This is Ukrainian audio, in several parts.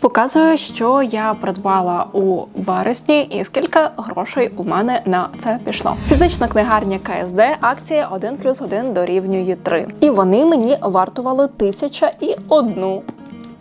Показую, що я придбала у вересні і скільки грошей у мене на це пішло. Фізична книгарня КСД акція 1 плюс 1 дорівнює 3. І вони мені вартували тисяча і одну.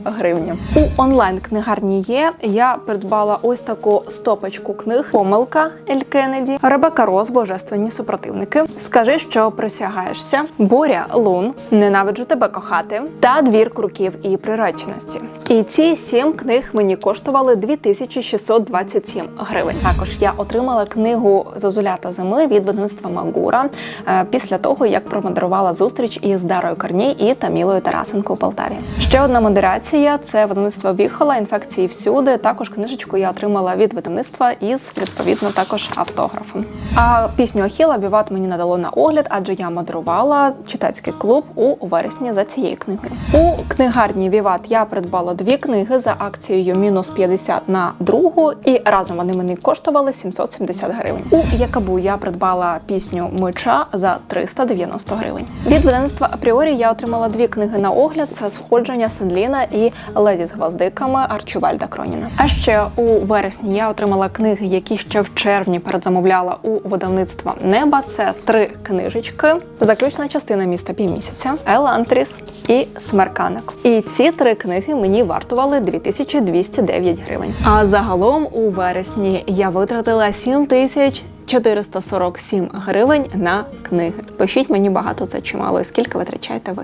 Гривню. У онлайн книгарні є. Я придбала ось таку стопочку книг. Помилка Ель Кеннеді, Ребека Роз, Божественні супротивники. Скажи, що присягаєшся. Буря Лун, Ненавиджу тебе кохати та двір круків і приреченості. І ці сім книг мені коштували 2627 гривень. Також я отримала книгу Зозулята зими від видавництва Магура е, після того, як промодерувала зустріч із Дарою Корній і Тамілою Тарасенко у Полтаві. Ще одна модерація це видавництво Віхола, інфекції всюди. Також книжечку я отримала від видавництва із відповідно також автографом. А пісню Ахіла Віват мені надало на огляд, адже я модерувала читацький клуб у вересні за цією книгою. У книгарні Віват я придбала дві книги за акцією мінус 50 на другу, і разом вони мені коштували 770 гривень. У Якабу я придбала пісню Меча за 390 гривень. Від видавництва Апріорі я отримала дві книги на огляд: це сходження Сенліна і Леді з гвоздиками Арчибальда Кроніна. А ще у вересні я отримала книги, які ще в червні передзамовляла у видавництва Неба. Це три книжечки. Заключна частина міста півмісяця, Елантріс і Смерканик. І ці три книги мені вартували 2209 гривень. А загалом у вересні я витратила 7000 447 гривень на книги. Пишіть мені багато це чимало. Скільки витрачаєте ви?